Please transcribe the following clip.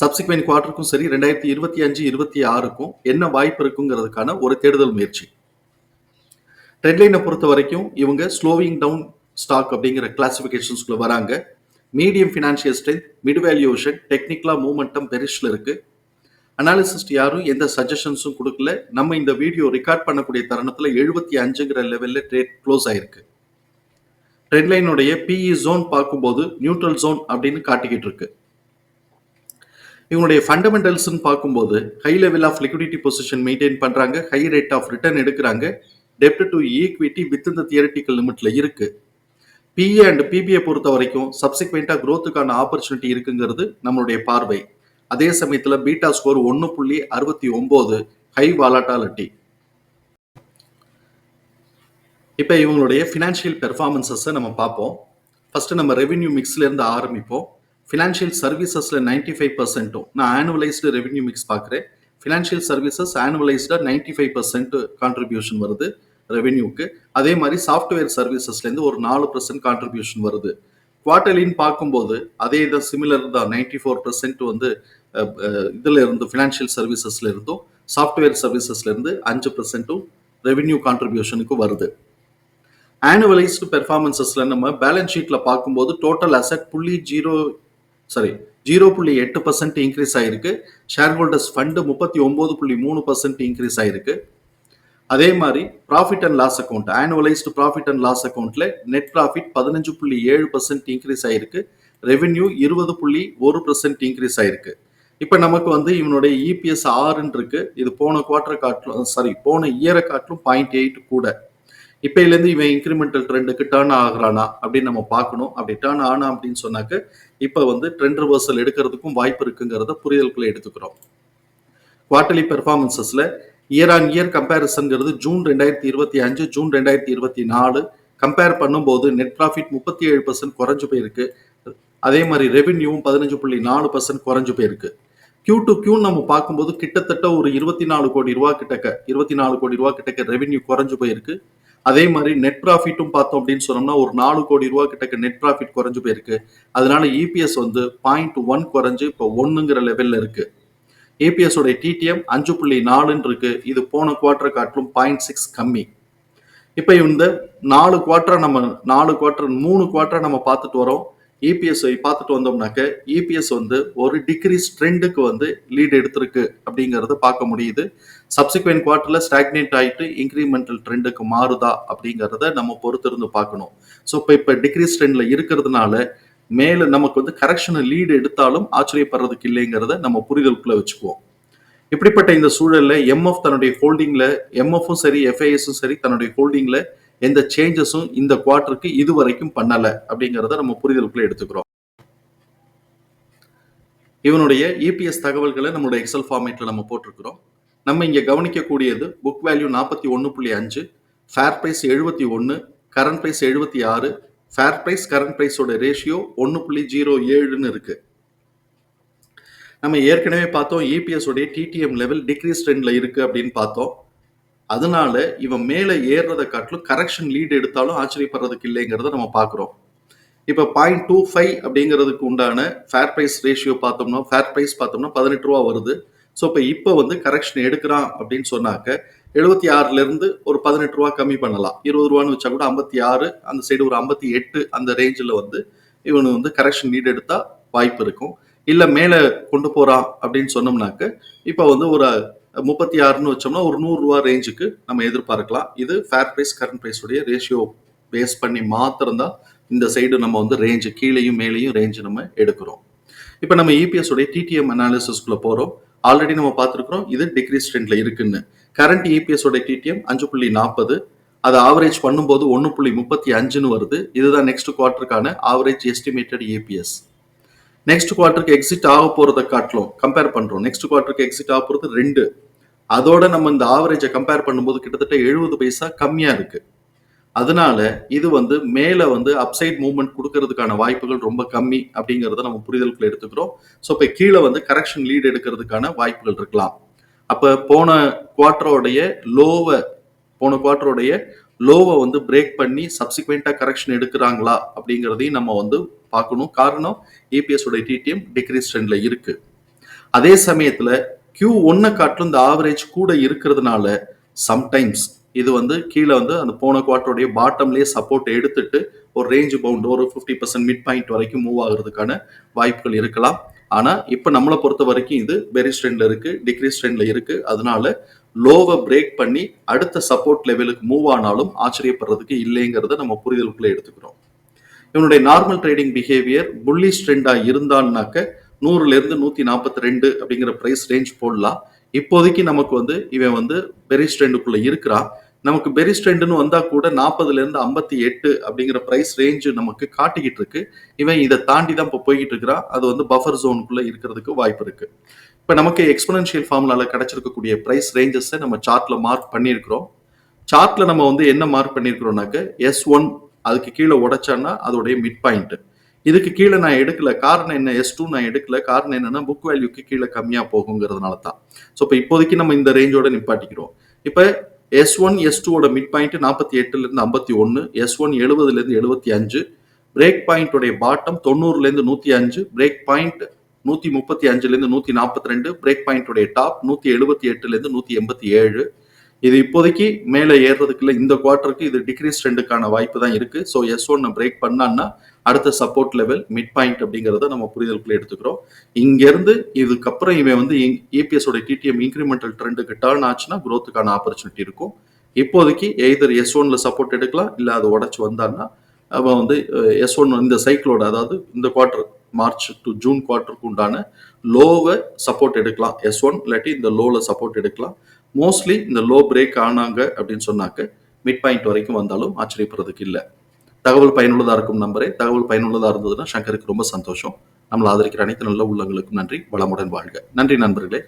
Subsequent குவார்டருக்கும் சரி ரெண்டாயிரத்தி இருபத்தி அஞ்சு இருபத்தி ஆறுக்கும் என்ன வாய்ப்பு இருக்குங்கிறதுக்கான ஒரு தேடுதல் முயற்சி. ட்ரெட்லைனை பொறுத்த வரைக்கும் இவங்க ஸ்லோவிங் டவுன் ஸ்டாக் அப்படிங்கிற கிளாசிஃபிகேஷன்ஸ்குள்ள வராங்க. Medium financial strength mid valuation டெக்னிக்கலா மூமெண்டம் பெரிஷில் இருக்கு. அனாலிசிஸ்ட் யாரும் எந்த சஜஷன்ஸும் கொடுக்கல. நம்ம இந்த வீடியோ ரெக்கார்ட் பண்ணக்கூடிய தருணத்தில் எழுபத்தி அஞ்சுங்கிற லெவலில் ட்ரேட் க்ளோஸ் ஆயிருக்கு. ட்ரெட்லைனுடைய பிஇ ஜோன் பார்க்கும்போது நியூட்ரல் ஜோன் அப்படின்னு காட்டிக்கிட்டு இருக்கு. இவங்களுடைய ஃபண்டமெண்டல்ஸ்னு பார்க்கும்போது high level of liquidity position maintain பண்றாங்க ஹை ரேட் ஆஃப் ரிட்டர்ன் எடுக்கிறாங்க. டெப்ட் டு ஈக்விட்டி வித் இந்த தியரட்டிக்கல் லிமிட்ல இருக்கு. பிஏ அண்ட் பிபிஏ பொறுத்த வரைக்கும் சப்சிக்வெண்ட்டாக க்ரோத்துக்கான ஆப்பர்ச்சுனிட்டி இருக்குங்கிறது நம்மளுடைய பார்வை. அதே சமயத்தில் பீட்டா ஸ்கோர் ஒன்று புள்ளி அறுபத்தி ஒம்பது ஹை வாலாட்டாலிட்டி இப்போ இவங்களுடைய ஃபினான்ஷியல் பெர்ஃபார்மன்சஸை நம்ம பார்ப்போம். ஃபர்ஸ்ட் நம்ம ரெவென்யூ மிக்ஸ்லேருந்து ஆரம்பிப்போம். ஃபினான்ஷியல் சர்வீசஸில் நைன்டி ஃபைவ் பர்சன்ட்டும் நான் ஆனுவலைஸ்டு ரெவென்யூ மிக்ஸ் பார்க்குறேன் ஃபினான்ஷியல் சர்வீசஸ் ஆனுவலைஸ்டாக நைன்டி ஃபைவ் பர்சன்ட் கான்ட்ரிபியூஷன் வருது ரெவென்யூக்கு அதே மாதிரி சாஃப்ட்வேர் சர்வீசஸ்லேருந்து ஒரு நாலு பர்சன்ட் கான்ட்ரிபியூஷன் வருது. குவார்டர்லின்னு பார்க்கும்போது அதே தான் சிமிலர் தான். நைன்டி ஃபோர் பர்சன்ட் வந்து இதில் இருந்து ஃபினான்ஷியல் சர்வீசஸ்ல இருந்தும் சாஃப்ட்வேர் சர்வீசஸ்ல இருந்து அஞ்சு பர்சன்ட்டும் ரெவென்யூ கான்ட்ரிபியூஷனுக்கு வருது. ஆனுவலைஸ்டு பெர்ஃபார்மன்சஸ்ல நம்ம பேலன்ஸ் ஷீட்ல பார்க்கும்போது டோட்டல் அசெட் புள்ளி ஜீரோ சாரி ஜீரோ புள்ளி எட்டு பர்சன்ட் இன்க்ரீஸ் ஆயிருக்கு. ஷேர் ஹோல்டர்ஸ் ஃபண்டு முப்பத்தி ஒன்பது புள்ளி மூணு பர்சன்ட் இன்க்ரீஸ் ஆயிருக்கு. அதே மாதிரி profit and loss account annualised profit and loss அக்கௌண்ட்ல நெட் ப்ராஃபிட் பதினஞ்சு புள்ளி ஏழு பர்சன்ட் இன்க்ரீஸ் ஆயிருக்கு. ரெவென்யூ இருபது புள்ளி ஒரு பர்சன்ட் இன்க்ரீஸ் ஆயிருக்கு. இப்போ நமக்கு வந்து இவனுடைய இபிஎஸ் ஆறுன்னு இருக்கு. இது போன குவார்டர் காட்டிலும் சாரி போன இயரை காட்டிலும் பாயிண்ட் எயிட் கூட. இப்பையிலேருந்து இவன் இன்க்ரிமெண்டல் ட்ரெண்டுக்கு டேர்ன் ஆகுறானா அப்படின்னு நம்ம பார்க்கணும். அப்படி டேர்ன் ஆனா அப்படின்னு சொன்னாக்க இப்போ வந்து ட்ரெண்ட் ரிவர்சல் எடுக்கிறதுக்கும் வாய்ப்பு இருக்குங்கிறத புரிதலுக்குள்ள எடுத்துக்கிறோம். குவார்டர்லி பெர்ஃபார்மன்சஸில் இயர் ஆன் இயர் கம்பேரிசன்கிறது ஜூன் ரெண்டாயிரத்தி இருபத்தி அஞ்சு ஜூன் ரெண்டாயிரத்தி இருபத்தி நாலு கம்பேர் பண்ணும்போது நெட் ப்ராஃபிட் முப்பத்தி ஏழு பர்சன்ட் குறைஞ்சு போயிருக்கு. அதே மாதிரி ரெவென்யூவும் பதினஞ்சு புள்ளி நாலு பர்சன்ட் குறைஞ்சு போயிருக்கு. கியூ டு கியூன்னு நம்ம பார்க்கும்போது கிட்டத்தட்ட ஒரு இருபத்தி நாலு கோடி ரூபா கிட்டக்க இருபத்தி நாலு கோடி ரூபா கிட்டக்க ரெவென்யூ குறைஞ்சு போயிருக்கு. அதே மாதிரி நெட் ப்ராஃபிட்டும் பார்த்தோம் அப்படின்னு சொன்னோம்னா ஒரு நாலு கோடி ரூபா கிட்டக்க நெட் ப்ராஃபிட் குறைஞ்சு போயிருக்கு. அதனால இபிஎஸ் வந்து பாயிண்ட் ஒன் குறைஞ்சு இப்போ ஒன்றுங்கிற லெவலில் இருக்கு. ஏபிஎஸ் உடைய டிடிஎம் அஞ்சு புள்ளி நாலுன்னு இருக்கு. இது போன குவார்டர் காட்டிலும் பாயிண்ட் சிக்ஸ் கம்மி. இப்போ இந்த நாலு குவார்டர் நம்ம நாலு குவார்டர் மூணு குவார்டர் நம்ம பார்த்துட்டு வரோம். இபிஎஸ் பார்த்துட்டு வந்தோம்னாக்க இபிஎஸ் வந்து ஒரு டிக்ரீஸ் ட்ரெண்டுக்கு வந்து லீட் எடுத்திருக்கு அப்படிங்கறத பார்க்க முடியுது. சப்சிக்வெண்ட் குவார்டர்ல ஸ்டாக்னேட் ஆயிட்டு இன்க்ரிமெண்டல் ட்ரெண்டுக்கு மாறுதா அப்படிங்கறத நம்ம பொறுத்திருந்து பார்க்கணும். ஸோ இப்போ இப்போ டிக்ரீஸ் ட்ரெண்ட்ல இருக்கிறதுனால மேல நமக்கு வந்து கரெக்ஷனை லீடு எடுத்தாலும் ஆச்சரியப்படுறதுக்கு இல்லைங்கிறத நம்ம புரிதலுக்குள்ள வச்சுக்குவோம். இப்படிப்பட்ட இந்த சூழல்ல எம்எஃப் தன்னுடைய ஹோல்டிங்ல எம்எஃப்பும் சரி எஃப்ஐஎஸும் சரி தன்னுடைய ஹோல்டிங்ல எந்த சேஞ்சஸும் இந்த குவார்ட்டருக்கு இது வரைக்கும் பண்ணல அப்படிங்கிறத நம்ம புரிதலுக்குள்ள எடுத்துக்கிறோம். இவனுடைய இபிஎஸ் தகவல்களை நம்மளுடைய எக்ஸல் ஃபார்மேட்ல நம்ம போட்டிருக்கிறோம். நம்ம இங்க கவனிக்கக்கூடியது புக் வேல்யூ நாற்பத்தி ஒன்று புள்ளி அஞ்சு ஃபேர் ப்ரைஸ் எழுபத்தி ஒன்று கரண்ட் ப்ரைஸ் எழுபத்தி ஆறு ஃபேர் ப்ரைஸ் கரண்ட் ப்ரைஸோட ரேஷியோ ஒன்று புள்ளி ஜீரோ ஏழுன்னு இருக்கு. நம்ம ஏற்கனவே பார்த்தோம் இபிஎஸ் உடைய டிடிஎம் லெவல் டிக்ரீஸ் ட்ரெண்ட்ல இருக்கு அப்படின்னு பார்த்தோம். அதனால இவன் மேலே ஏறுறதை காட்டிலும் கரெக்ஷன் லீட் எடுத்தாலும் ஆச்சரியப்படுறதுக்கு இல்லைங்கிறத நம்ம பார்க்குறோம். இப்போ பாயிண்ட் டூ ஃபைவ் அப்படிங்கிறதுக்கு உண்டான ஃபேர் ப்ரைஸ் ரேஷியோ பார்த்தோம்னா ஃபேர் ப்ரைஸ் பார்த்தோம்னா பதினெட்டு ரூபா வருது. ஸோ இப்போ இப்போ வந்து கரெக்ஷன் எடுக்கிறான் அப்படின்னு சொன்னாக்க எழுபத்தி ஆறுலேருந்து ஒரு பதினெட்டு ரூபா கம்மி பண்ணலாம். இருபது ரூபான்னு வச்சா கூட ஐம்பத்தி ஆறு அந்த சைடு ஒரு ஐம்பத்தி எட்டு அந்த ரேஞ்சில் வந்து இவனு வந்து கரெக்ஷன் லீட் எடுத்தால் வாய்ப்பு இருக்கும். இல்லை மேலே கொண்டு போகிறான் அப்படின்னு சொன்னோம்னாக்க இப்போ வந்து ஒரு முப்பத்தி ஆறுன்னு வச்சோம்னா ஒரு நூறுரூவா ரேஞ்சுக்கு நம்ம எதிர்பார்க்கலாம். இது ஃபேர் ப்ரைஸ் கரண்ட் ப்ரைஸுடைய ரேஷியோ பேஸ் பண்ணி மாத்திரம்தான் இந்த சைடு நம்ம வந்து ரேஞ்சு கீழேயும் மேலேயும் ரேஞ்சு நம்ம எடுக்கிறோம். இப்போ நம்ம இபிஎஸ் உடைய டிடிஎம் அனாலிசிஸ்குள்ள போகிறோம் ஆல்ரெடி நம்ம பார்த்துருக்குறோம் இது டிக்ரீஸ் ட்ரெண்டில் இருக்குன்னு. கரண்ட் இபிஎஸ் உடைய டிடிஎம் அஞ்சு புள்ளி நாற்பது அதை ஆவரேஜ் பண்ணும்போது ஒன்று புள்ளி முப்பத்தி அஞ்சுன்னு வருது. இதுதான் நெக்ஸ்ட் குவார்ட்டருக்கான ஆவரேஜ் எஸ்டிமேட்டட் ஏபிஎஸ் நெக்ஸ்ட் குவார்ட்டருக்கு எக்ஸிட் ஆக போறதை காட்டிலும் கம்பேர் பண்றோம். நெக்ஸ்ட் குவார்ட்டருக்கு எக்ஸிட் ஆக போறது ரெண்டு. அதோட நம்ம இந்த ஆவரேஜை கம்பேர் பண்ணும்போது கிட்டத்தட்ட எழுபது பைசா கம்மியா இருக்கு. அதனால இது வந்து மேல வந்து அப்சைட் மூவ்மெண்ட் கொடுக்கறதுக்கான வாய்ப்புகள் ரொம்ப கம்மி அப்படிங்கறத நம்ம புரிதலுக்குள்ள எடுத்துக்கிறோம். ஸோ இப்போ கீழே வந்து கரெக்ஷன் லீடு எடுக்கிறதுக்கான வாய்ப்புகள் இருக்கலாம். அப்ப போன குவார்டரோடைய லோவை போன குவார்டரோடைய லோவை வந்து பிரேக் பண்ணி சப்சிக்வெண்டா கரெக்ஷன் எடுக்கிறாங்களா அப்படிங்கிறதையும் நம்ம வந்து பார்க்கணும். காரணம் ஏபிஎஸ் உடைய டிடிஎம் டிக்ரீஸ் ட்ரெண்ட்ல இருக்கு. அதே சமயத்துல கியூ ஒன்னை காட்டிலும் இந்த ஆவரேஜ் கூட இருக்கிறதுனால சம்டைம்ஸ் இது வந்து கீழே வந்து அந்த போன குவார்டருடைய பாட்டம்லயே சப்போர்ட் எடுத்துட்டு ஒரு ரேஞ்ச் பவுண்ட் ஒரு ஃபிஃப்டி பர்சன்ட் மிட் பாயிண்ட் வரைக்கும் மூவ் ஆகுறதுக்கான வாய்ப்புகள் இருக்கலாம். ஆனா இப்ப நம்மளை பொறுத்த வரைக்கும் இது பெரி ட்ரெண்ட்ல இருக்கு டிக்ரீஸ் ட்ரெண்ட்ல இருக்கு. அதனால லோவை பிரேக் பண்ணி அடுத்த சப்போர்ட் லெவலுக்கு மூவ் ஆனாலும் ஆச்சரியப்படுறதுக்கு இல்லைங்கிறத நம்ம புரிதலுக்குள்ள எடுத்துக்கிறோம். இவனுடைய நார்மல் ட்ரேடிங் பிஹேவியர் புல்லிஷ் ட்ரெண்டா இருந்தான்னாக்க நூறுல இருந்து நூத்தி நாற்பத்தி ரெண்டு அப்படிங்கிற பிரைஸ் ரேஞ்ச் போடலாம். இப்போதைக்கு நமக்கு வந்து இவன் வந்து பெரிஸ் ட்ரெண்டுக்குள்ள இருக்கிறான். நமக்கு பெரிஸ் ட்ரெண்டுன்னு வந்தா கூட நாற்பதுல இருந்து ஐம்பத்தி எட்டு அப்படிங்கிற பிரைஸ் ரேஞ்சு நமக்கு காட்டிக்கிட்டு இருக்கு. இவன் இதை தாண்டி தான் இப்போ போய்கிட்டு இருக்கிறான். அது வந்து பஃபர் ஜோனுக்குள்ள இருக்கிறதுக்கு வாய்ப்பு இருக்கு. இப்போ நமக்கு எக்ஸ்பனன்ஷியல் ஃபார்முலால கிடைச்சிருக்கக்கூடிய பிரைஸ் ரேஞ்சஸை நம்ம சார்ட்ல மார்க் பண்ணியிருக்கிறோம். சார்ட்ல நம்ம வந்து என்ன மார்க் பண்ணியிருக்கிறோம்னாக்க எஸ் ஒன் அதுக்கு கீழே உடைச்சான்னா அதோடைய மிட் பாயிண்ட் இதுக்கு கீழே நான் எடுக்கல. காரணம் என்ன? எஸ் டூ நான் எடுக்கல. காரணம் என்னன்னா புக் வேல்யூக்கு கீழே கம்மியா போகுங்கிறதுனால தான். ஸோ இப்போ இப்போதைக்கு நம்ம இந்த ரேஞ்சோட நிப்பாட்டிக்கிறோம். இப்போ எஸ் ஒன் எஸ் டூவோட மிட் பாயிண்ட் நாற்பத்தி எட்டுல இருந்து ஐம்பத்தி ஒன்று எஸ் ஒன் எழுபதுல இருந்து எழுபத்தி அஞ்சு பிரேக் பாயிண்டோடைய பாட்டம் தொண்ணூறுல இருந்து நூத்தி அஞ்சு பிரேக் பாயிண்ட் நூத்தி முப்பத்தி அஞ்சுல இருந்து நூத்தி நாற்பத்தி ரெண்டு பிரேக் பாயிண்டோடைய டாப் நூத்தி எழுபத்தி எட்டுல இருந்து நூத்தி எண்பத்தி ஏழு இது இப்போதைக்கு மேலே ஏறுறதுக்குள்ள இந்த குவார்ட்டருக்கு இது டிக்ரீஸ் ட்ரெண்டுக்கான வாய்ப்பு தான் இருக்கு ஸோ எஸ் ஒன் பிரேக் பண்ணான்னா அடுத்த சப்போர்ட் லெவல் மிட் பாயிண்ட் அப்படிங்கிறத நம்ம புரிதலுக்குள்ள எடுத்துக்கிறோம். இங்கேருந்து இதுக்கப்புறம் இவன் வந்து ஏபிஎஸ் உடைய டிடிஎம் இன்க்ரிமெண்டல் ட்ரெண்டுக்கு டேர்ன் ஆச்சுன்னா குரோத்துக்கான ஆப்பர்ச்சுனிட்டி இருக்கும். இப்போதைக்கு எய்தர் எஸ் ஒன்ல சப்போர்ட் எடுக்கலாம் இல்லை அதை உடச்சு வந்தான்னா அவன் வந்து எஸ் ஒன் இந்த சைக்கிளோட அதாவது இந்த குவார்ட்டர் மார்ச் டு ஜூன் குவார்ட்டருக்கு உண்டான லோவை சப்போர்ட் எடுக்கலாம். எஸ் ஒன் இல்லாட்டி இந்த லோவில் சப்போர்ட் எடுக்கலாம். மோஸ்ட்லி இந்த லோ பிரேக் ஆனாங்க அப்படின்னு சொன்னாக்க மிட் பாயிண்ட் வரைக்கும் வந்தாலும் ஆச்சரியப்படுறதுக்கு இல்லை. தகவல் பயனுள்ளதாக இருக்கும் நம்பரே தகவல் பயனுள்ளதாக இருந்ததுன்னா சங்கருக்கு ரொம்ப சந்தோஷம். நம்மளை ஆதரிக்கிற அனைத்து நல்ல உள்ளங்களுக்கும் நன்றி. வளமுடன் வாழ்க. நன்றி நண்பர்களே.